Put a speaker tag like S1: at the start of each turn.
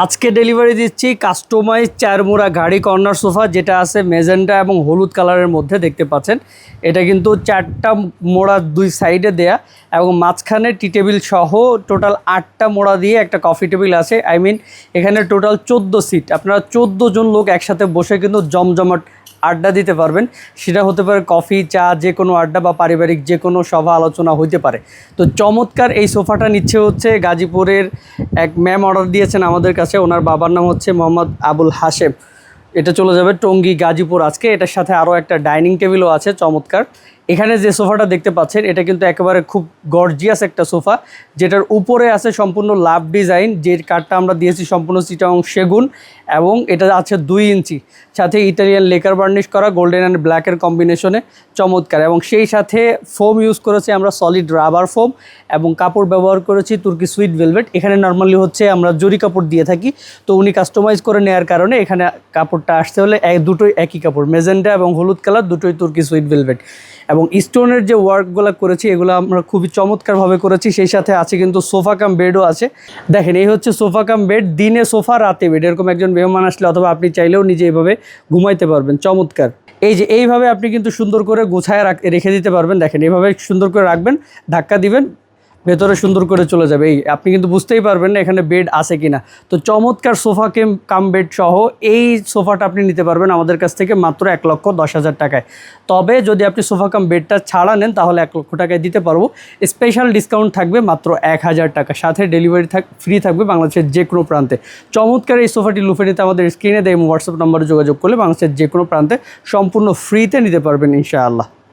S1: আজকে ডেলিভারি দিচ্ছি কাস্টমাইজ চারমোড়া গাড়ি কর্নার সোফা যেটা আছে মেজেন্টা এবং হলুদ কালারের মধ্যে দেখতে পাচ্ছেন। এটা কিন্তু চারটা মোড়া দুই সাইডে দেয়া এবং মাঝখানে টি টেবিল সহ টোটাল আটটা মোড়া দিয়ে একটা কফি টেবিল আছে। আই মিন এখানে টোটাল চোদ্দ সিট আপনারা চোদ্দ জন লোক একসাথে বসে কিন্তু জমজমাট আড্ডা দিতে পারবেন। সেটা হতে পারে কফি, চা, যে কোনো আড্ডা বা পারিবারিক যে কোনো সভা আলোচনা হইতে পারে। তো চমৎকার এই সোফাটা নিচ্ছে হচ্ছে গাজীপুরের এক ম্যাম অর্ডার দিয়েছেন আমাদের কাছে। ওনার বাবার নাম হচ্ছে মোহাম্মদ আবুল হাশেম। এটা চলে যাবে টঙ্গী গাজীপুর আজকে। এটার সাথে আরও একটা ডাইনিং টেবিলও আছে, চমৎকার। এখানে যে সোফাটা দেখতে পাচ্ছেন, এটা কিন্তু একেবারে খুব গর্জিয়াস একটা সোফা, যেটার উপরে আছে সম্পূর্ণ লাভ ডিজাইন যে কাঠটা আমরা দিয়েছি সম্পূর্ণ চিটাং সেগুন, এবং এটা আছে দুই ইঞ্চি। সাথে ইটালিয়ান লেকার বার্নিশ করা গোল্ডেন অ্যান্ড ব্ল্যাকের কম্বিনেশনে চমৎকার। এবং সেই সাথে ফোম ইউজ করেছি আমরা সলিড রাবার ফোম এবং কাপড় ব্যবহার করেছি তুর্কি সুইট ভেলভেট এখানে নর্মালি হচ্ছে আমরা জরি কাপড় দিয়ে থাকি, তো উনি কাস্টমাইজ করে নেওয়ার কারণে এখানে কাপড়টা আসতে হলে দুটোই একই কাপড় মেজেন্ডা এবং হলুদ কালার দুটোই তুর্কি সুইট ভেলভেট এবং স্টোনের যে ওয়ার্কগুলো করেছি, এগুলো আমরা খুবই চমৎকারভাবে করেছি। সেই সাথে আছে কিন্তু সোফা কাম বেডও আছে। দেখেন, এই হচ্ছে সোফা কাম বেড। দিনে সোফা, রাতে বেড। এরকম একজন মেহমান আসলে অথবা আপনি চাইলেও নিজে এইভাবে ঘুমাইতে পারবেন। চমৎকার। এই যে, এইভাবে আপনি কিন্তু সুন্দর করে গোছায় রাখ- রেখে দিতে পারবেন। দেখেন এইভাবে সুন্দর করে রাখবেন, ধাক্কা দিবেন। ভেতরে সুন্দর করে চলে যাবে। এই, আপনি কিন্তু বুঝতেই পারবেন না এখানে বেড আছে কিনা। তো চমৎকার সোফা কেম কাম বেড সহ এই সোফাটা আপনি নিতে পারবেন আমাদের কাছ থেকে মাত্র এক লক্ষ দশ হাজার টাকায়। তবে যদি আপনি সোফা কাম বেডটা ছাড়া নেন, তাহলে এক লক্ষ টাকায় দিতে পারব। স্পেশাল ডিসকাউন্ট থাকবে মাত্র এক হাজার টাকা। সাথে ডেলিভারি থাক ফ্রি থাকবে বাংলাদেশের যে কোনো প্রান্তে। চমৎকার এই সোফাটি লুফে নিতে আমাদের স্ক্রিনে দেয় হোয়াটসঅ্যাপ নম্বরে যোগাযোগ করলে বাংলাদেশের যে কোনো প্রান্তে সম্পূর্ণ ফ্রিতে নিতে পারবেন ইনশাআল্লাহ।